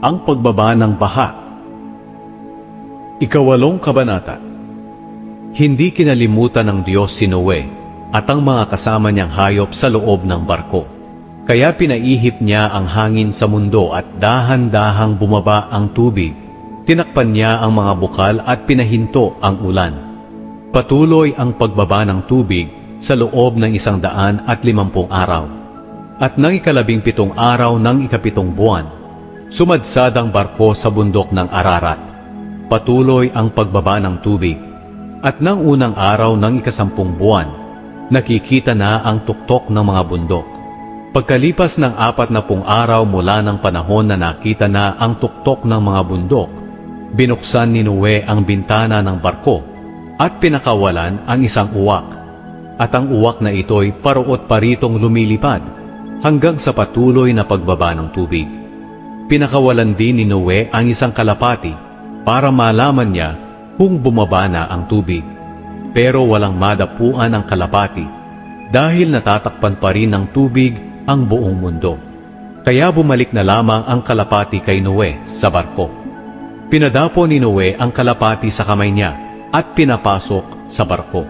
ang pagbaba ng baha. Ikawalong kabanata Hindi kinalimutan ng Diyos si Noe at ang mga kasama niyang hayop sa loob ng barko. Kaya pinaihip niya ang hangin sa mundo at dahan-dahang bumaba ang tubig. Tinakpan niya ang mga bukal at pinahinto ang ulan. Patuloy ang pagbaba ng tubig sa loob ng isang daan at limampung araw. At nang ikalabing pitong araw ng ikapitong buwan, sumadsad ang barko sa bundok ng Ararat. Patuloy ang pagbaba ng tubig. At nang unang araw ng ikasampung buwan, nakikita na ang tuktok ng mga bundok. Pagkalipas ng apat na pung araw mula ng panahon na nakita na ang tuktok ng mga bundok, binuksan ni Noe ang bintana ng barko at pinakawalan ang isang uwak. At ang uwak na ito'y paruot paritong lumilipad hanggang sa patuloy na pagbaba ng tubig. Pinakawalan din ni Noe ang isang kalapati para malaman niya kung bumaba na ang tubig. Pero walang madapuan ang kalapati dahil natatakpan pa rin ng tubig ang buong mundo. Kaya bumalik na lamang ang kalapati kay Noe sa barko. Pinadapo ni Noe ang kalapati sa kamay niya at pinapasok sa barko.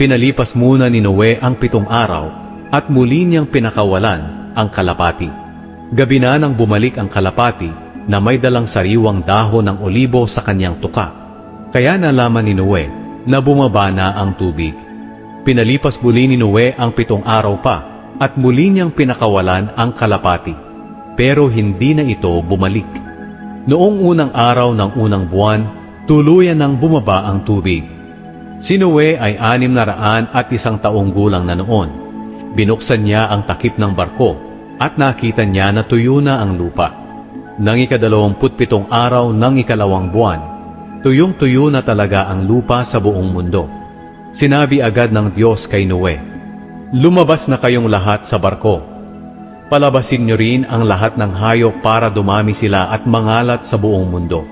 Pinalipas muna ni Noe ang pitong araw at muli niyang pinakawalan ang kalapati. Gabi na nang bumalik ang kalapati na may dalang sariwang dahon ng olibo sa kanyang tuka. Kaya nalaman ni Noe na bumaba na ang tubig. Pinalipas muli ni Noe ang pitong araw pa at muli niyang pinakawalan ang kalapati. Pero hindi na ito bumalik. Noong unang araw ng unang buwan, tuluyan nang bumaba ang tubig. Si Noe ay anim na raan at isang taong gulang na noon. Binuksan niya ang takip ng barko at nakita niya na tuyo na ang lupa. Nang ikadalawamput pitong araw ng ikalawang buwan, tuyong-tuyo na talaga ang lupa sa buong mundo. Sinabi agad ng Diyos kay Noe, Lumabas na kayong lahat sa barko. Palabasin niyo rin ang lahat ng hayop para dumami sila at mangalat sa buong mundo.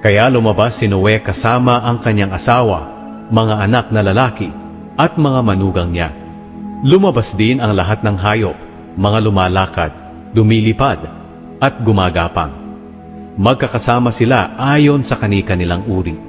Kaya lumabas si Noe kasama ang kanyang asawa, mga anak na lalaki, at mga manugang niya. Lumabas din ang lahat ng hayop, mga lumalakad, dumilipad, at gumagapang. Magkakasama sila ayon sa kanika nilang uri.